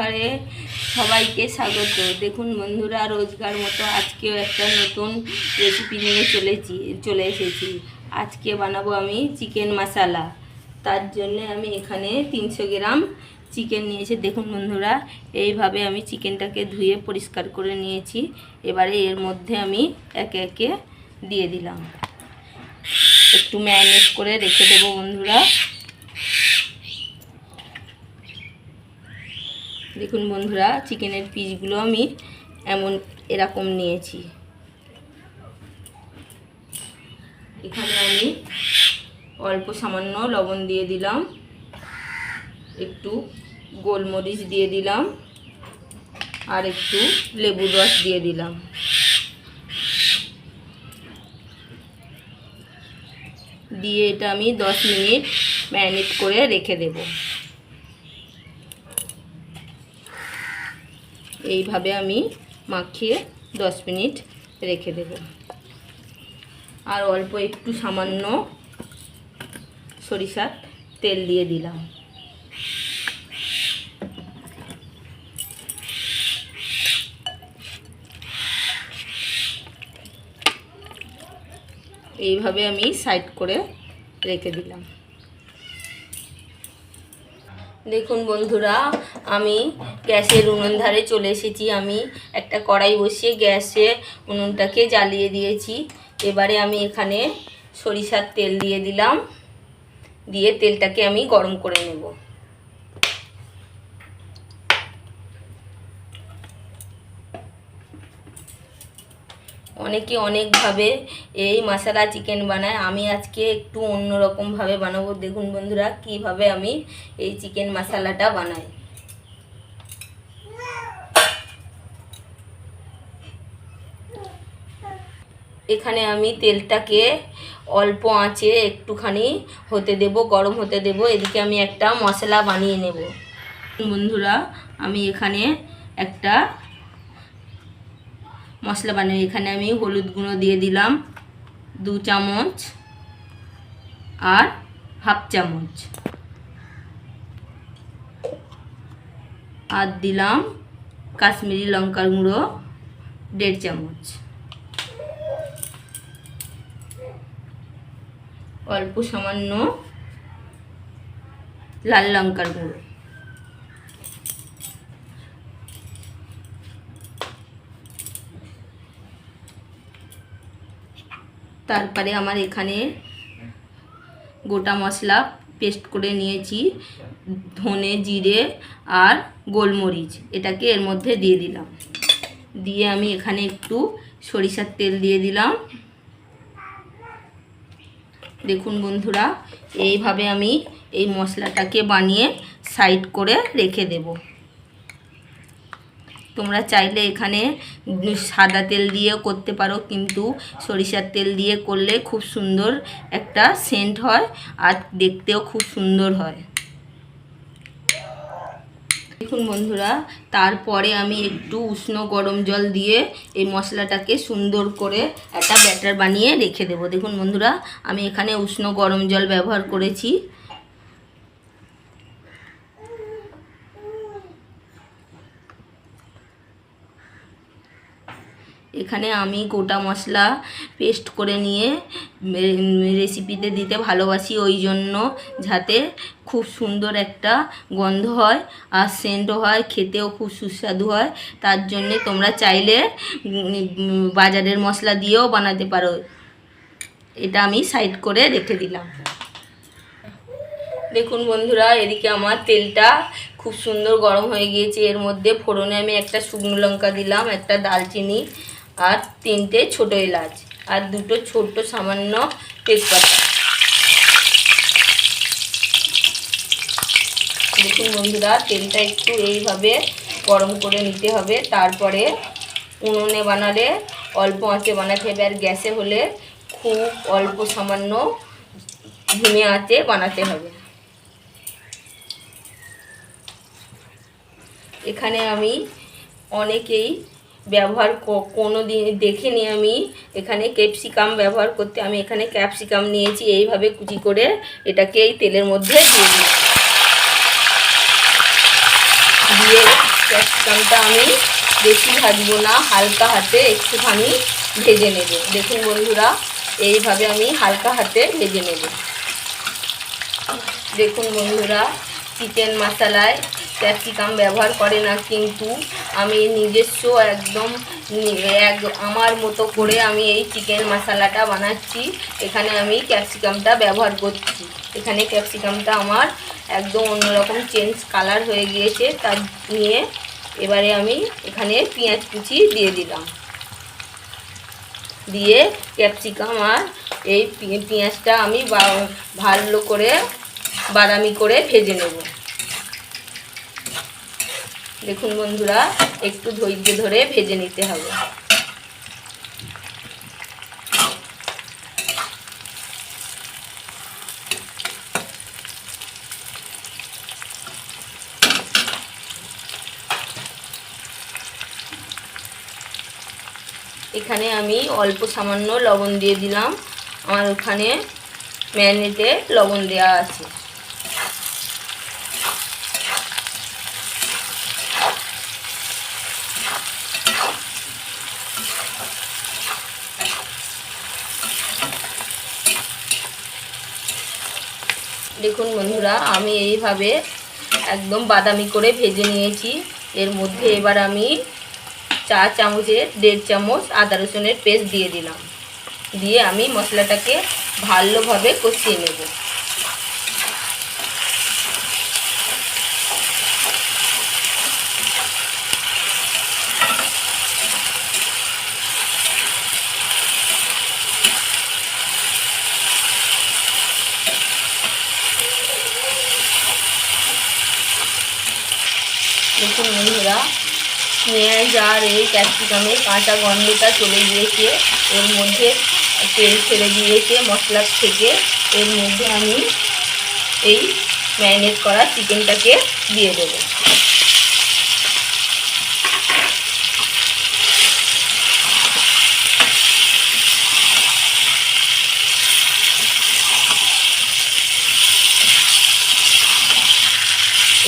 ঘরে সবাইকে স্বাগত। দেখুন বন্ধুরা, রোজগার মতো আজকেও একটা নতুন রেসিপি নিয়ে চলেছি, চলে এসেছি। আজকে বানাবো আমি চিকেন মশালা তার জন্য আমি এখানে তিনশো গ্রাম চিকেন নিয়েছি। দেখুন বন্ধুরা, এইভাবে আমি চিকেনটাকে ধুয়ে পরিষ্কার করে নিয়েছি। এবারে এর মধ্যে আমি একে একে দিয়ে দিলাম। একটু ম্যারিনেট করে রেখে দেবো বন্ধুরা। দেখুন বন্ধুরা, চিকেনের পিসগুলো আমি এমন এরকম নিয়েছি। এখানে আমি অল্প সামান্য লবণ দিয়ে দিলাম, একটু গোলমরিচ দিয়ে দিলাম, আর একটু লেবুর রস দিয়ে দিলাম। দিয়ে এটা আমি দশ মিনিট ম্যারিনেট করে রেখে দেবো। এইভাবে আমি মাখিয়ে দশ মিনিট রেখে দেব। আর অল্প একটু সামান্য সরিষার তেল দিয়ে দিলাম। এইভাবে আমি সাইড করে রেখে দিলাম। দেখুন বন্ধুরা, আমি গ্যাসের উনুন ধারে চলে এসেছি। আমি একটা কড়াই বসিয়ে গ্যাসে উনুনটাকে জ্বালিয়ে দিয়েছি। এবারে আমি এখানে সরিষার তেল দিয়ে দিলাম। দিয়ে তেলটাকে আমি গরম করে নেব। অনেকে অনেকভাবে এই মশালা চিকেন বানায়। আমি আজকে একটু অন্যরকমভাবে বানাবো। দেখুন বন্ধুরা, কীভাবে আমি এই চিকেন মশালাটা বানাই। এখানে আমি তেলটাকে অল্প আঁচে একটুখানি হতে দেব, গরম হতে দেব। এদিকে আমি একটা মশলা বানিয়ে নেব। বন্ধুরা, আমি এখানে একটা মশলা বানিয়ে, এখানে আমি হলুদ গুঁড়ো দিয়ে দিলাম দু চামচ আর হাফ চামচ। আর দিলাম কাশ্মীরি লঙ্কার গুঁড়ো দেড় চামচ। অল্প সামান্য লাল লঙ্কার গুঁড়ো। তারপরে আমার এখানে গোটা মশলা পেস্ট করে নিয়েছি, ধনে, জিরে আর গোলমরিচ। এটাকে এর মধ্যে দিয়ে দিলাম। দিয়ে আমি এখানে একটু সরিষার তেল দিয়ে দিলাম। দেখুন বন্ধুরা, এইভাবে আমি এই মশলাটাকে বানিয়ে সাইড করে রেখে দেবো। তোমরা চাইলে এখানে সাদা তেল দিয়েও করতে পারো, কিন্তু সরিষার তেল দিয়ে করলে খুব সুন্দর একটা সেন্ট হয় আর দেখতেও খুব সুন্দর হয়। দেখুন বন্ধুরা, তারপরে আমি একটু উষ্ণ গরম জল দিয়ে এই মশলাটাকে সুন্দর করে একটা ব্যাটার বানিয়ে রেখে দেবো। দেখুন বন্ধুরা, আমি এখানে উষ্ণ গরম জল ব্যবহার করেছি। এখানে আমি গোটা মশলা পেস্ট করে নিয়ে রেসিপিতে দিতে ভালোবাসি। ওই জন্য যাতে খুব সুন্দর একটা গন্ধ হয় আর সেন্টও হয়, খেতেও খুব সুস্বাদু হয়। তার জন্যে তোমরা চাইলে বাজারের মশলা দিয়েও বানাতে পারো। এটা আমি সাইড করে রেখে দিলাম। দেখুন বন্ধুরা, এদিকে আমার তেলটা খুব সুন্দর গরম হয়ে গিয়েছে। এর মধ্যে ফোড়নে আমি একটা শুকনো লঙ্কা দিলাম, একটা দালচিনি আর তিনটে ছোটো এলাচ আর দুটো ছোট্ট সামান্য তেজপাতা। দেখুন বন্ধুরা, তেলটা একটু এইভাবে গরম করে নিতে হবে। তারপরে উনুনে বানালে, অল্প আঁচে বানাতে হবে আর গ্যাসে হলে খুব অল্প সামান্য ধিমে আঁচে বানাতে হবে। এখানে আমি অনেকেই ব্যবহার কোনো দিন দেখিনি আমি। এখানে ক্যাপসিকাম ব্যবহার করতে, আমি এখানে ক্যাপসিকাম নিয়েছি। এইভাবে কুচি করে এটাকে এই তেলের মধ্যে দিয়ে দিই দিয়ে ক্যাপসিকামটা আমি বেশি ভাজবো না, হালকা হাতে একটুখানি ভেজে নেব। দেখুন বন্ধুরা, এইভাবে আমি হালকা হাতে ভেজে নেব। দেখুন বন্ধুরা, চিকেন মশলায় ক্যাপসিকাম ব্যবহার করে না, কিন্তু আমি নিজস্ব একদম এক আমার মতো করে আমি এই চিকেন মশলাটা বানাচ্ছি। এখানে আমি ক্যাপসিকামটা ব্যবহার করছি। এখানে ক্যাপসিকামটা আমার একদম অন্যরকম চেঞ্জ কালার হয়ে গিয়েছে তার নিয়ে এবারে আমি এখানে পেঁয়াজ কুচি দিয়ে দিলাম। দিয়ে ক্যাপসিকাম আর এই পেঁয়াজটা আমি ভালো করে বাদামি করে ভেজে নেব। দেখুন বন্ধুরা, একটু ধৈর্য ধরে ভেজে নিতে হবে। এখানে আমি অল্প সামান্য লবণ দিয়ে দিলাম। আমার ওখানে ম্যারিনেটে লবণ দেওয়া আছে। দেখুন বন্ধুরা, আমি এইভাবে একদম বাদামি করে ভেজে নিয়েছি। এর মধ্যে এবার আমি চা চামচের, দেড় চামচ আদা রসুনের পেস্ট দিয়ে দিলাম। দিয়ে আমি মশলাটাকে ভালোভাবে কষিয়ে নেব। দেখুন বন্ধুরা পেঁয়াজ আর এই ক্যাপসিকামের কাঁচা গন্ধটা চলে গিয়েছে। এর মধ্যে তেল ছেড়ে দিয়েছে মশলার থেকে। এর মধ্যে আমি এই ম্যারিনেট করা চিকেনটাকে দিয়ে দেবো।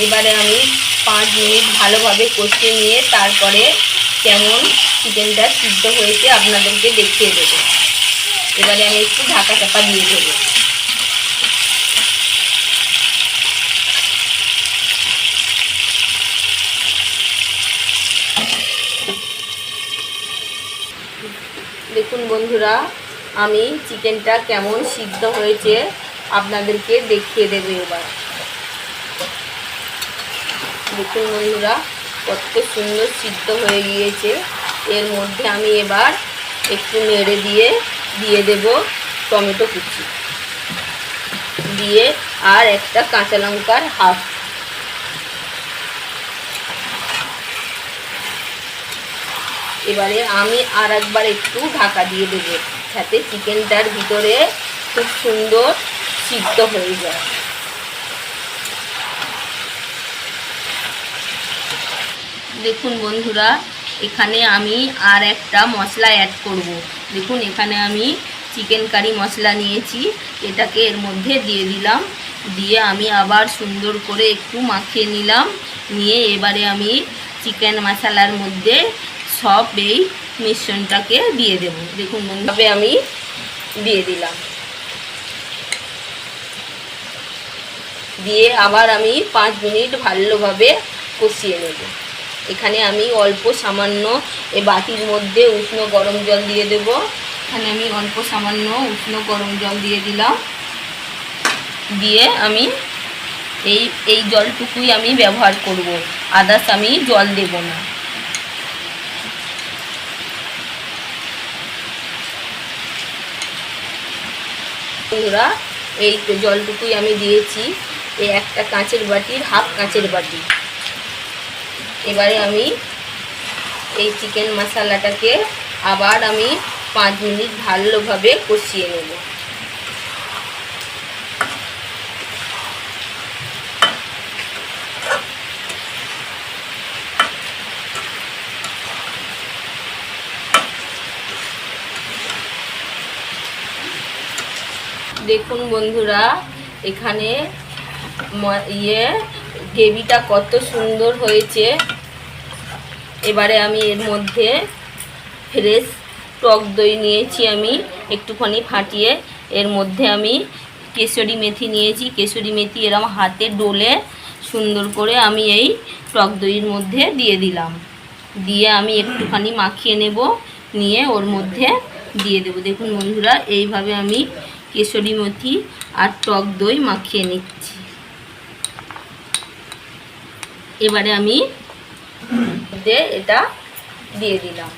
এবারে আমি পাঁচ মিনিট ভালোভাবে কষিয়ে নিয়ে তারপরে কেমন চিকেনটা সিদ্ধ হয়েছে আপনাদেরকে দেখিয়ে দেবো। এবারে আমি একটু ঢাকা চাপা দিয়ে দেবো। দেখুন বন্ধুরা, আমি চিকেনটা কেমন সিদ্ধ হয়েছে আপনাদেরকে দেখিয়ে দেবো এবার। দেখুন বন্ধুরা কত সুন্দর সিদ্ধ হয়ে গিয়েছে। এর মধ্যে আমি এবার একটু নেড়ে দিয়ে দিয়ে দেব টমেটো কুচি। দিয়ে আর একটা কাঁচা লঙ্কার হাফ। এবারে আমি আর একবার একটু ঢাকা দিয়ে দেবো, যাতে চিকেনটার ভিতরে খুব সুন্দর সিদ্ধ হয়ে যায়। দেখুন বন্ধুরা, এখানে আমি আর একটা মশলা অ্যাড করব। দেখুন, এখানে আমি চিকেন কারি মশলা নিয়েছি, এটাকে এর মধ্যে দিয়ে দিলাম। দিয়ে আমি আবার সুন্দর করে একটু মাখিয়ে নিলাম। নিয়ে এবারে আমি চিকেন মশলার মধ্যে সব এই মিশ্রণটাকে দিয়ে দেব। দেখুন বন্ধুভাবে আমি দিয়ে দিলাম। দিয়ে আবার আমি পাঁচ মিনিট ভালোভাবে কষিয়ে নেব। এখানে আমি অল্প সামান্য এ বাটির মধ্যে উষ্ণ গরম জল দিয়ে দেব। এখানে আমি অল্প সামান্য উষ্ণ গরম জল দিয়ে দিলাম। দিয়ে আমি এই এই জলটুকুই আমি ব্যবহার করব। আদার্স আমি জল দেব না। বন্ধুরা, এই জলটুকুই আমি দিয়েছি। এই একটা কাঁচের বাটির, হাফ কাঁচের বাটি। এবারে আমি এই চিকেন মশালাটাকে আবার আমি পাঁচ মিনিট ভালোভাবে কষিয়ে নেব। দেখুন বন্ধুরা, এখানে ইয়ে গ্রেভিটা কত সুন্দর হয়েছে। এবারে আমি এর মধ্যে ফ্রেশ টক দই নিয়েছি আমি, একটুখানি ফাটিয়ে। এর মধ্যে আমি কেশরি মেথি নিয়েছি। কেশরি মেথি এরম হাতে ডলে সুন্দর করে আমি এই টক দইয়ের মধ্যে দিয়ে দিলাম। দিয়ে আমি একটুখানি মাখিয়ে নেব, নিয়ে ওর মধ্যে দিয়ে দেবো। দেখুন বন্ধুরা, এইভাবে আমি কেশরি মেথি আর টক দই মাখিয়ে নিচ্ছি। এবারে আমি এটা দিয়ে দিলাম।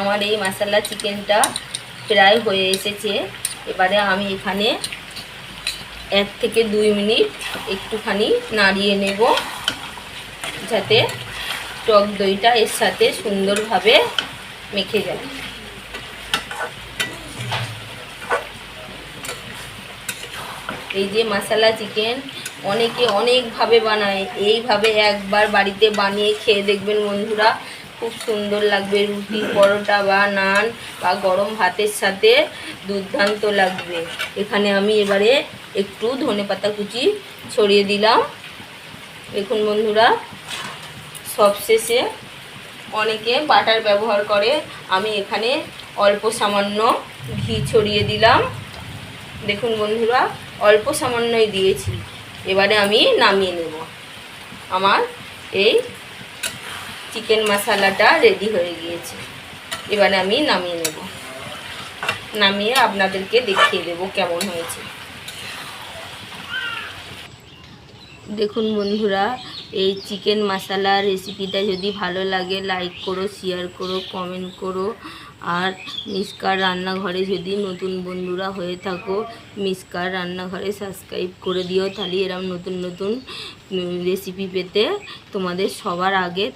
আমার এই মশলা চিকেনটা প্রায় হয়ে এসেছে। এবারে আমি এখানে এক থেকে দুই মিনিট একটুখানি নাড়িয়ে নেব, যাতে টক দইটা এর সাথে সুন্দরভাবে মেখে যায়। এই যে মশলা চিকেন অনেকে অনেকভাবে বানায়, এইভাবে একবার বাড়িতে বানিয়ে খেয়ে দেখবেন বন্ধুরা, খুব সুন্দর লাগবে। রুটি পরোটা বা নান বা গরম ভাতের সাথে দুর্দান্ত লাগবে। এখানে আমি এবারে একটু ধনেপাতা কুচি ছড়িয়ে দিলাম। দেখুন বন্ধুরা, সবশেষে অনেকে বাটার ব্যবহার করে, আমি এখানে অল্প সামান্য ঘি ছড়িয়ে দিলাম। দেখুন বন্ধুরা অল্প সামান্যই দিয়েছি। এবারে আমি নামিয়ে নেব। আমার এই চিকেন মশালাটা রেডি হয়ে গিয়েছে। এবারে আমি নামিয়ে নেব। নামিয়ে আপনাদেরকে দেখিয়ে দেব কেমন হয়েছে। দেখুন বন্ধুরা এই চিকেন মশলা রেসিপিটা যদি ভালো লাগে লাইক করো শেয়ার করো কমেন্ট করো। আর মিসকার রান্নাঘরে যদি নতুন বন্ধুরা হয়ে থাকো, মিসকার রান্নাঘরে সাবস্ক্রাইব করে দিও। তাহলে এরকম নতুন নতুন রেসিপি পেতে তোমাদের সবার আগে